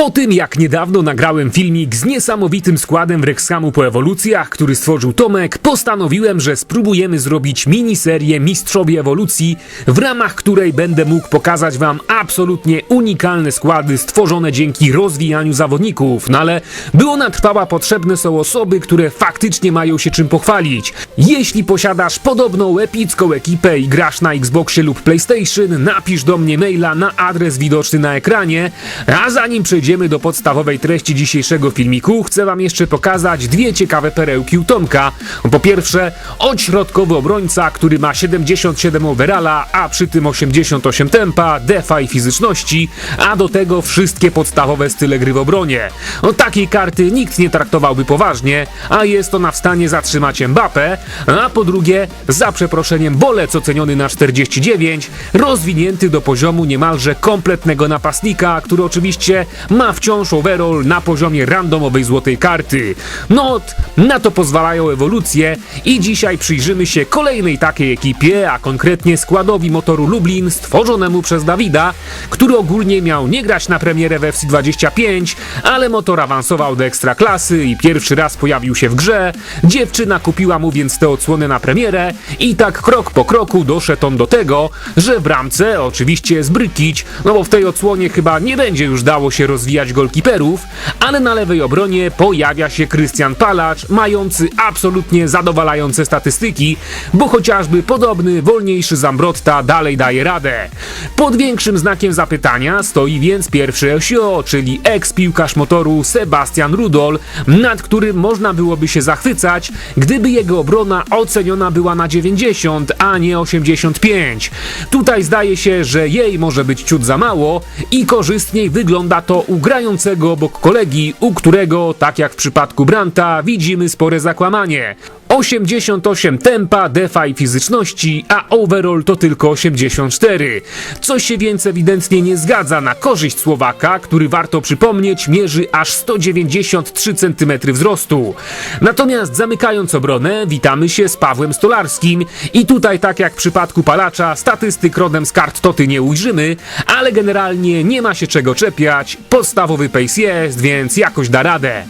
Po tym jak niedawno nagrałem filmik z niesamowitym składem Wrexhamu po ewolucjach, który stworzył Tomek, postanowiłem, że spróbujemy zrobić miniserię Mistrzowie Ewolucji, w ramach której będę mógł pokazać wam absolutnie unikalne składy stworzone dzięki rozwijaniu zawodników, no ale by ona trwała potrzebne są osoby, które faktycznie mają się czym pochwalić. Jeśli posiadasz podobną epicką ekipę i grasz na Xboxie lub PlayStation, napisz do mnie maila na adres widoczny na ekranie, a zanim przejdziemy do podstawowej treści dzisiejszego filmiku, chcę wam jeszcze pokazać dwie ciekawe perełki u Tomka. Po pierwsze, odśrodkowy obrońca, który ma 77 overalla, a przy tym 88 tempa, defa i fizyczności, a do tego wszystkie podstawowe style gry w obronie. O takiej karty nikt nie traktowałby poważnie, a jest ona w stanie zatrzymać Mbappé, a po drugie, za przeproszeniem bolec oceniony na 49, rozwinięty do poziomu niemalże kompletnego napastnika, który oczywiście ma wciąż overall na poziomie randomowej złotej karty. No, na to pozwalają ewolucje i dzisiaj przyjrzymy się kolejnej takiej ekipie, a konkretnie składowi motoru Lublin stworzonemu przez Dawida, który ogólnie miał nie grać na premierę w FC25, ale motor awansował do ekstraklasy i pierwszy raz pojawił się w grze. Dziewczyna kupiła mu więc tę odsłonę na premierę i tak krok po kroku doszedł on do tego, że w bramce oczywiście zbrykić, no bo w tej odsłonie chyba nie będzie już dało się rozwijać golkiperów, ale na lewej obronie pojawia się Krystian Palacz, mający absolutnie zadowalające statystyki, bo chociażby podobny, wolniejszy Zambrotta dalej daje radę. Pod większym znakiem zapytania stoi więc pierwszy SEO, czyli eks-piłkarz motoru Sebastian Rudol, nad którym można byłoby się zachwycać, gdyby jego obrona oceniona była na 90, a nie 85. Tutaj zdaje się, że jej może być ciut za mało i korzystniej wygląda to u grającego obok kolegi, u którego, tak jak w przypadku Branta, widzimy spore zakłamanie. 88 tempa, defa i fizyczności, a overall to tylko 84. Co się więc ewidentnie nie zgadza na korzyść Słowaka, który warto przypomnieć mierzy aż 193 cm wzrostu. Natomiast zamykając obronę, witamy się z Pawłem Stolarskim i tutaj tak jak w przypadku Palacza, statystyk rodem z kart Toty nie ujrzymy, ale generalnie nie ma się czego czepiać, podstawowy pace jest, więc jakoś da radę.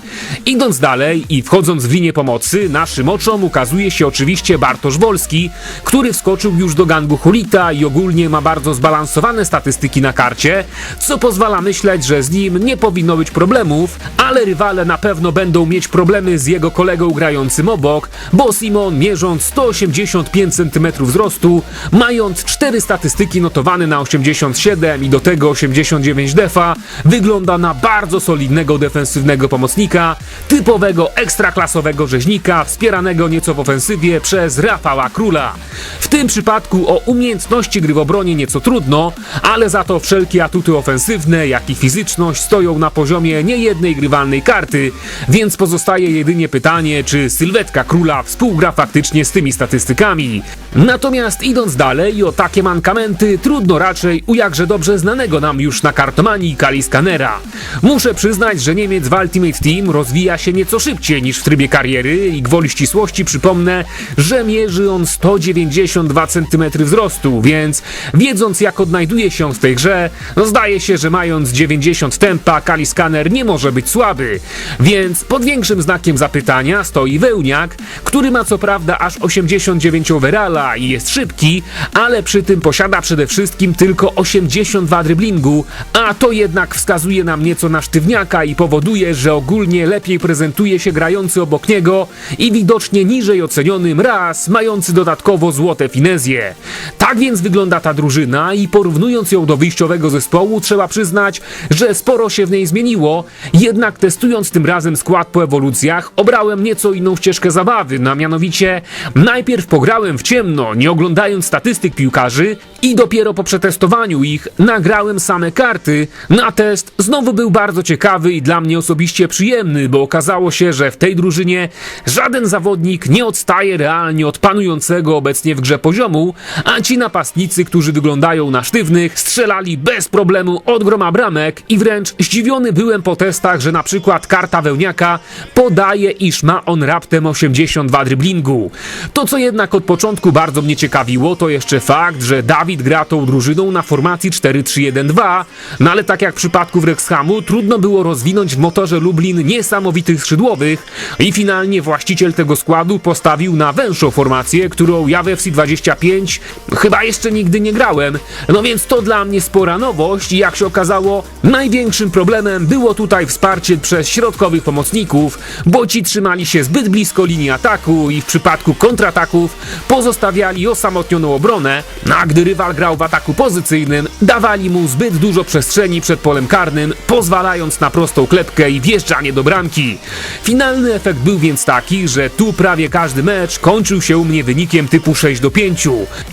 Idąc dalej i wchodząc w linię pomocy, naszym oczom ukazuje się oczywiście Bartosz Wolski, który wskoczył już do gangu Hulita i ogólnie ma bardzo zbalansowane statystyki na karcie, co pozwala myśleć, że z nim nie powinno być problemów, ale rywale na pewno będą mieć problemy z jego kolegą grającym obok, bo Simon mierząc 185 cm wzrostu, mając 4 statystyki notowane na 87 i do tego 89 defa, wygląda na bardzo solidnego defensywnego pomocnika, typowego ekstraklasowego rzeźnika, wspieranego nieco w ofensywie przez Rafała Króla. W tym przypadku o umiejętności gry w obronie nieco trudno, ale za to wszelkie atuty ofensywne, jak i fizyczność stoją na poziomie niejednej grywalnej karty, więc pozostaje jedynie pytanie, czy sylwetka Króla współgra faktycznie z tymi statystykami. Natomiast idąc dalej, o takie mankamenty trudno raczej u jakże dobrze znanego nam już na kartomanii Kali Skanera. Muszę przyznać, że Niemiec w Ultimate Team rozwija się nieco szybciej niż w trybie kariery i gwoli ścisłości przypomnę, że mierzy on 192 cm wzrostu, więc wiedząc jak odnajduje się w tej grze, no zdaje się, że mając 90 tempa Kali Skaner nie może być słaby. Więc pod większym znakiem zapytania stoi Wełniak, który ma co prawda aż 89 overalla i jest szybki, ale przy tym posiada przede wszystkim tylko 82 driblingu, a to jednak wskazuje nam nieco na sztywniaka i powoduje, że ogólnie lepiej prezentuje się grający obok niego i widocznie niżej oceniony Mraz, mający dodatkowo złote finezje. Tak więc wygląda ta drużyna i porównując ją do wyjściowego zespołu, trzeba przyznać, że sporo się w niej zmieniło, jednak testując tym razem skład po ewolucjach, obrałem nieco inną ścieżkę zabawy, no a mianowicie najpierw pograłem w ciemno, nie oglądając statystyk piłkarzy i dopiero po przetestowaniu ich nagrałem same karty. Na test znowu był bardzo ciekawy i dla mnie osobiście przyjemny, bo okazało się, że w tej drużynie żaden zawodnik nie odstaje realnie od panującego obecnie w grze poziomu, a ci napastnicy, którzy wyglądają na sztywnych, strzelali bez problemu od groma bramek i wręcz zdziwiony byłem po testach, że na przykład karta wełniaka podaje, iż ma on raptem 82 driblingu. To co jednak od początku bardzo mnie ciekawiło, to jeszcze fakt, że Dawid gra tą drużyną na formacji 4-3-1-2, no ale tak jak w przypadku Wrexhamu, trudno było rozwinąć w motorze Lublin niesamowitych skrzydłowych i finalnie właściciel tego składu postawił na węższą formację, którą ja w FC25 chyba jeszcze nigdy nie grałem. No więc to dla mnie spora nowość i jak się okazało, największym problemem było tutaj wsparcie przez środkowych pomocników, bo ci trzymali się zbyt blisko linii ataku i w przypadku kontrataków pozostawiali osamotnioną obronę, no a gdy rywal grał w ataku pozycyjnym, dawali mu zbyt dużo przestrzeni przed polem karnym, pozwalając na prostą klepkę i wjeżdżanie do bramki. Finalny efekt był więc taki, że tu prawie każdy mecz kończył się u mnie wynikiem typu 6 do 5.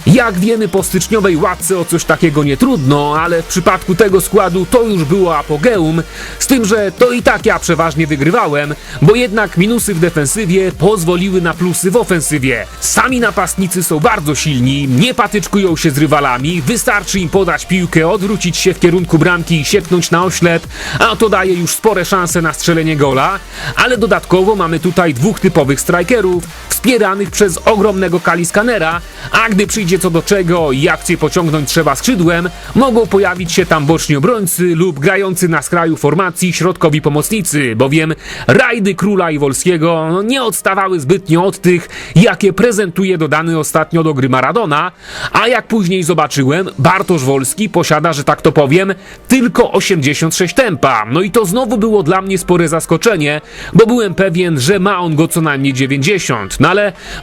Jak wiemy po styczniowej łatce o coś takiego nie trudno, ale w przypadku tego składu to już było apogeum, z tym, że to i tak ja przeważnie wygrywałem, bo jednak minusy w defensywie pozwoliły na plusy w ofensywie. Sami napastnicy są bardzo silni, nie patyczkują się z rywalami, wystarczy im podać piłkę, odwrócić się w kierunku bramki i sieknąć na oślep, a to daje już spore szanse na strzelenie gola, ale dodatkowo mamy tutaj dwóch typowych strikerów, titled wspieranych przez ogromnego kaliskanera, a gdy przyjdzie co do czego i akcję pociągnąć trzeba skrzydłem, mogą pojawić się tam boczni obrońcy lub grający na skraju formacji środkowi pomocnicy, bowiem rajdy Króla i Wolskiego no, nie odstawały zbytnio od tych, jakie prezentuje dodany ostatnio do gry Maradona, a jak później zobaczyłem, Bartosz Wolski posiada, że tak to powiem, tylko 86 tempa. No i to znowu było dla mnie spore zaskoczenie, bo byłem pewien, że ma on go co najmniej 90. No ale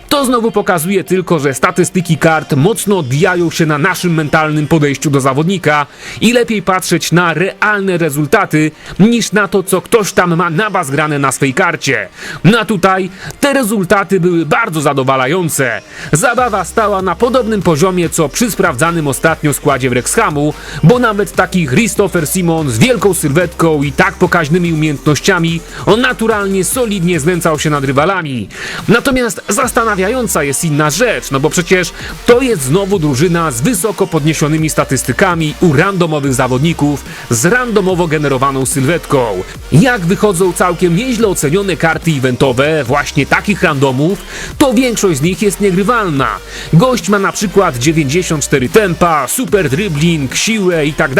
to znowu pokazuje tylko, że statystyki kart mocno odbijają się na naszym mentalnym podejściu do zawodnika i lepiej patrzeć na realne rezultaty niż na to, co ktoś tam ma na was grane na swej karcie. No a tutaj te rezultaty były bardzo zadowalające. Zabawa stała na podobnym poziomie co przy sprawdzanym ostatnio składzie Wrexhamu, bo nawet taki Christopher Simon z wielką sylwetką i tak pokaźnymi umiejętnościami on naturalnie solidnie znęcał się nad rywalami. Natomiast zastanawiająca jest inna rzecz, no bo przecież to jest znowu drużyna z wysoko podniesionymi statystykami u randomowych zawodników z randomowo generowaną sylwetką. Jak wychodzą całkiem nieźle ocenione karty eventowe właśnie takich randomów, to większość z nich jest niegrywalna. Gość ma na przykład 94 tempa, super dribbling, siłę i tak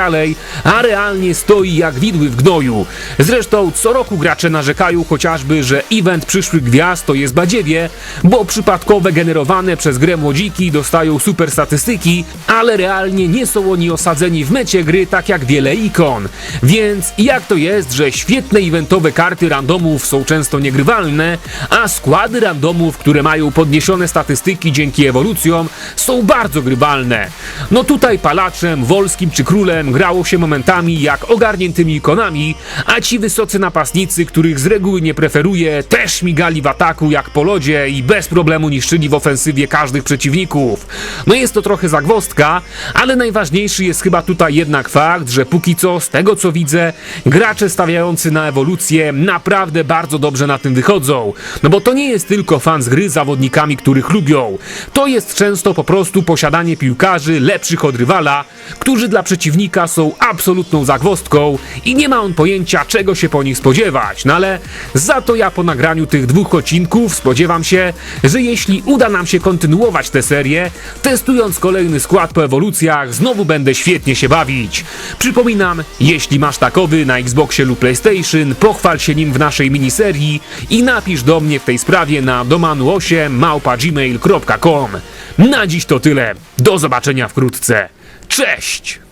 a realnie stoi jak widły w gnoju. Zresztą co roku gracze narzekają chociażby, że event przyszłych gwiazd to jest badziewie, bo przypadkowe generowane przez grę młodziki dostają super statystyki, ale realnie nie są oni osadzeni w mecie gry tak jak wiele ikon. Więc jak to jest, że świetne eventowe karty randomów są często niegrywalne, a składy randomów, które mają podniesione statystyki dzięki ewolucjom, są bardzo grywalne. No tutaj palaczem, wolskim czy królem grało się momentami jak ogarniętymi ikonami, a ci wysocy napastnicy, których z reguły nie preferuję, też śmigali w ataku jak po lodzie i bez problemu niszczyli w ofensywie każdych przeciwników. No jest to trochę zagwostka, ale najważniejszy jest chyba tutaj jednak fakt, że póki co, z tego co widzę, gracze stawiający na ewolucję naprawdę bardzo dobrze na tym wychodzą. No bo to nie jest tylko fan z gry zawodnikami, których lubią. To jest często po prostu posiadanie piłkarzy lepszych od rywala, którzy dla przeciwnika są absolutną zagwostką i nie ma on pojęcia, czego się po nich spodziewać. No ale za to ja po nagraniu tych dwóch odcinków spodziewam się, że jeśli uda nam się kontynuować tę serię, testując kolejny skład po ewolucjach, znowu będę świetnie się bawić. Przypominam, jeśli masz takowy na Xboxie lub PlayStation, pochwal się nim w naszej miniserii i napisz do mnie w tej sprawie na domanu8 małpa.gmail.com. Na dziś to tyle. Do zobaczenia wkrótce. Cześć!